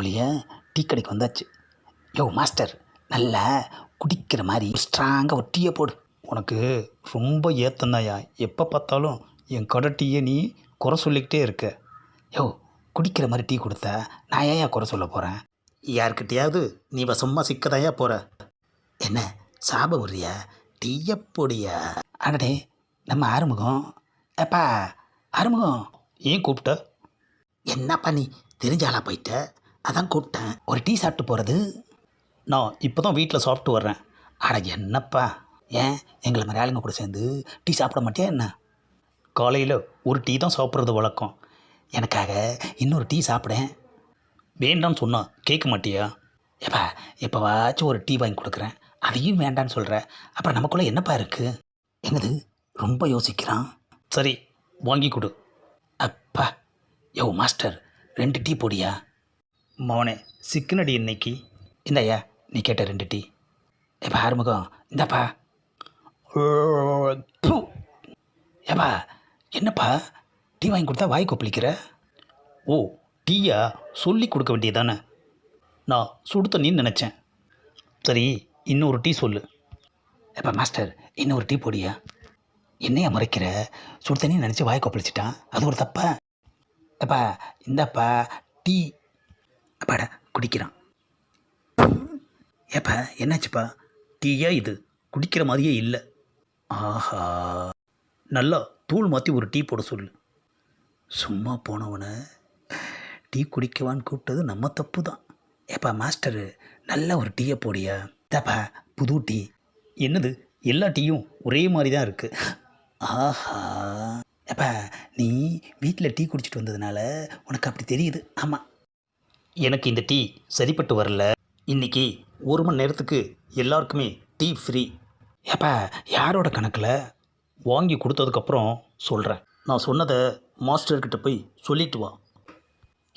வழியா டீ கடைக்கு வந்தாச்சு. யோ மாஸ்டர் நல்லா குடிக்கிற மாதிரி ஸ்ட்ராங்காக ஒரு டீயை போடு. உனக்கு ரொம்ப ஏத்தந்தாயா? எப்போ பார்த்தாலும் என் கடை டீயை நீ குறை சொல்லிக்கிட்டே இருக்க. யோ குடிக்கிற மாதிரி டீ கொடுத்தா நான் ஏன் குறை சொல்ல போகிறேன் யார்கிட்டயாவது நீ வசமாக சிக்கதாயா போகிற என்ன சாபம் உரிய டீய பொடியா? அடடே நம்ம ஆறுமுகம். ஏப்பா ஆறுமுகம் ஏன் கூப்பிட்ட? என்னப்பா நீ தெரிஞ்சாலா போயிட்ட? அதான் கூப்பிட்டேன். ஒரு டீ சாப்பிட்டு போகிறது நான் இப்போ தான் வீட்டில் சாப்பிட்டு வர்றேன். அட என்னப்பா? ஏன்? எங்களை மாதிரி ஆளுங்க கூட சேர்ந்து டீ சாப்பிட மாட்டியா என்ன? காலையில் ஒரு டீ தான் சாப்பிட்றது வழக்கம். எனக்காக இன்னொரு டீ சாப்பிடேன். வேண்டாம்னு சொன்னா கேட்க மாட்டியா? ஏப்பா எப்போவாச்சும் ஒரு டீ வாங்கி கொடுக்குறேன். அதையும் வேண்டான்னு சொல்கிற அப்புறம் நமக்குள்ளே என்னப்பா இருக்குது என்னது? ரொம்ப யோசிக்கிறான். சரி வாங்கி கொடு. அப்பா யோ மாஸ்டர் ரெண்டு டீ போடியா? மவனே சிக்கனடி இன்னைக்கு. இந்தாயா நீ கேட்ட ரெண்டு டீ. ஏப்பா ஆறுமுகம். இந்தாப்பா. ஏப்பா என்னப்பா? டீ வாங்கி கொடுத்தா வாய் கொப்பளிக்கிற? ஓ டீயா? சொல்லி கொடுக்க வேண்டியதானே நான் சுடு தண்ணின்னு நினச்சேன். சரி இன்னொரு டீ சொல்லு. ஏப்பா மாஸ்டர் இன்னொரு டீ போடியா? என்னையா முறைக்கிற? சுடு தண்ணி நினச்சி வாய் கொப்பளிச்சிட்டான். அது ஒரு தப்பா? ஏப்பா இந்தாப்பா டீ. அப்பாடா குடிக்கிறான். ஏப்பா என்னாச்சுப்பா? டீயா இது? குடிக்கிற மாதிரியே இல்லை. ஆஹா. நல்லா தூள் மாற்றி ஒரு டீ போட சொல்லு. சும்மா போனவனை. டீ குடிக்கவான்னு கூப்பிட்டது நம்ம தப்பு தான் ஏப்பா மாஸ்டரு நல்ல ஒரு டீயை போடியா? தப்பா புது டீ. என்னது எல்லா டீயும் ஒரே மாதிரி தான் இருக்குது ஆஹா. ஏப்பா நீ வீட்டில் டீ குடிச்சிட்டு வந்ததுனால உனக்கு அப்படி தெரியுது. ஆமாம் எனக்கு இந்த டீ சரிப்பட்டு வரல. இன்னைக்கு ஒரு மணி நேரத்துக்கு எல்லாருக்குமே டீ ஃப்ரீ. ஏப்பா யாரோட கணக்கில்? வாங்கி கொடுத்ததுக்கப்புறம் சொல்கிறேன் நான் சொன்னதை மாஸ்டர்கிட்ட போய் சொல்லிட்டு வா.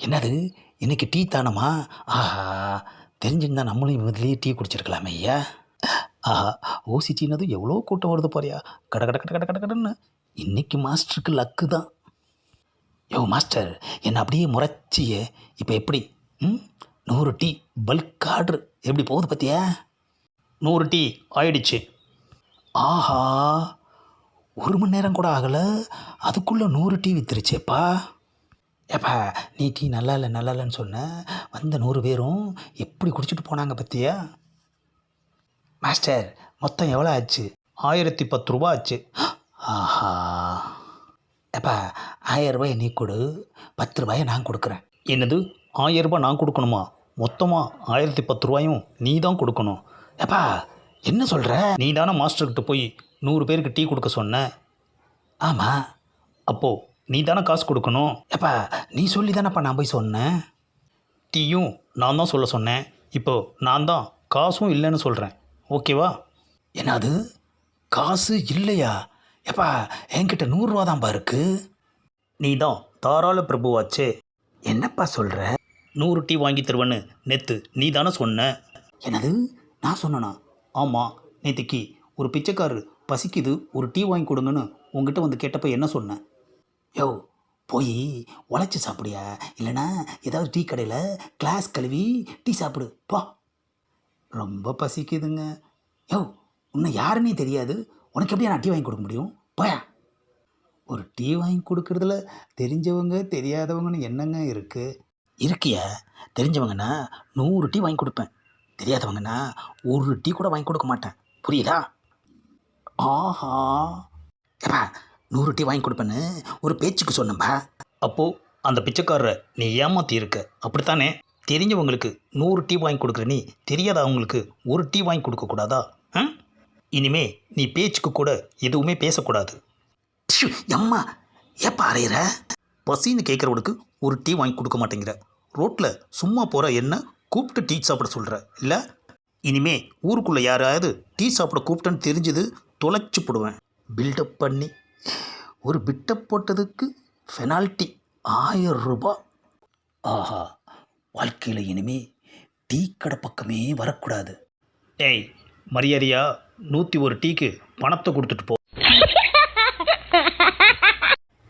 என்னது? இன்னைக்கு டீ தானமா ஆஹா தெரிஞ்சிருந்தா நம்மளும் இதுலேயே டீ குடிச்சிருக்கலாமே ஐயா. ஆஹா ஓசி டீனது எவ்வளோ கூட்டம் வருது பாரியா? கட கட கட கட கட கடன்னு. இன்னைக்கு மாஸ்டருக்கு லக்கு தான். யோ மாஸ்டர் என்னை அப்படியே முறைச்சியே. இப்போ எப்படி? நூறு டீ பல்க் ஆர்டர் எப்படி போகுது பார்த்தியா? நூறு டீ ஆயிடுச்சு. ஆஹா ஒரு மணி நேரம் கூட ஆகலை. அதுக்குள்ளே நூறு டீ வித்துருச்சேப்பா. ஏப்பா நீ டீ நல்லா இல்லை நல்லா இல்லைன்னு சொன்ன. வந்த நூறு பேரும் எப்படி குடிச்சிட்டு போனாங்க பற்றியா மாஸ்டர் மொத்தம் எவ்வளோ ஆச்சு? ஆயிரத்தி பத்து ரூபா ஆச்சு. ஆஹா. ஏப்பா ஆயிரம் ரூபாயை நீ கொடு பத்து ரூபாயை நான் கொடுக்குறேன். என்னது? ஆயிரம் ரூபாய் நான் கொடுக்கணுமா? மொத்தமாக ஆயிரத்தி பத்து ரூபாயும் நீ தான் கொடுக்கணும். ஏப்பா என்ன சொல்கிற நீ தானே மாஸ்டர்கிட்ட போய் நூறு பேருக்கு டீ கொடுக்க சொன்ன? ஆமாம் அப்போது நீ தானே காசு கொடுக்கணும்? ஏப்பா நீ சொல்லி தானேப்பா நான் போய் சொன்னேன் டீயும் நான் தான் சொல்ல சொன்னேன். இப்போ நான் தான் காசும் இல்லைன்னு சொல்கிறேன் ஓகேவா? என்னது? காசு இல்லையா? ஏப்பா என்கிட்ட நூறுரூவா தான்ப்பா இருக்கு? நீ தான் தாராள பிரபுவாச்சே. என்னப்பா சொல்கிற நூறு டீ வாங்கி தருவேன்னு நேற்று நீ தானே சொன்ன? என்னது? நான் சொன்னனா? ஆமாம் நேற்றுக்கு ஒரு பிச்சைக்காரர் பசிக்குது ஒரு டீ வாங்கி கொடுங்கன்னு உங்ககிட்ட வந்து கேட்டப்ப என்ன சொன்னேன் யோ போய் உழைச்சி சாப்பிடியா? இல்லைனா ஏதாவது டீ கடையில் கிளாஸ் கழுவி டீ சாப்பிடு போ. ரொம்ப பசிக்குதுங்க. யோ உன்னை யாருன்னே தெரியாது. உனக்கு எப்படி நான் டீ வாங்கி கொடுக்க முடியும்? போயா. ஒரு டீ வாங்கி கொடுக்கறதுல தெரிஞ்சவங்க தெரியாதவங்கன்னு என்னங்க இருக்குது இருக்கியா. தெரிஞ்சவங்கன்னா நூறு டீ வாங்கி கொடுப்பேன். தெரியாதவங்கன்னா ஒரு டீ கூட வாங்கி கொடுக்க மாட்டேன். புரியுதா? ஆஹா. ஏப்பா நூறு டீ வாங்கி கொடுப்பேன்னு ஒரு பேச்சுக்கு சொன்னப்பா அப்போது அந்த பிச்சைக்காரரை நீ ஏமாத்தி இருக்க. அப்படித்தானே? தெரிஞ்சவங்களுக்கு நூறு டீ வாங்கி கொடுக்குற நீ தெரியாதவங்களுக்கு ஒரு டீ வாங்கி கொடுக்கக்கூடாதா ஆ? இனிமே நீ பேச்சுக்கு கூட எதுவுமே பேசக்கூடாது. அம்மா ஏப்பா அறையிற? பசின்னு கேட்குறவனுக்கு ஒரு டீ வாங்கி கொடுக்க மாட்டேங்கிற. ரோட்டில் சும்மா போகிற என்ன கூப்பிட்டு டீ சாப்பிட சொல்கிற இல்லை இனிமே ஊருக்குள்ளே யாராவது டீ சாப்பிட கூப்பிட்டேன்னு தெரிஞ்சது தொலைச்சி போடுவேன். பில்டப் பண்ணி ஒரு பிட்டப் போட்டதுக்கு ஃபெனால்ட்டி ஆயிரம் ரூபாய் ஆஹா வாழ்க்கையில் இனிமே டீ கடை பக்கமே வரக்கூடாது. ஏய் மரியாதையா நூற்றி ஒரு டீக்கு பணத்தை கொடுத்துட்டு போ.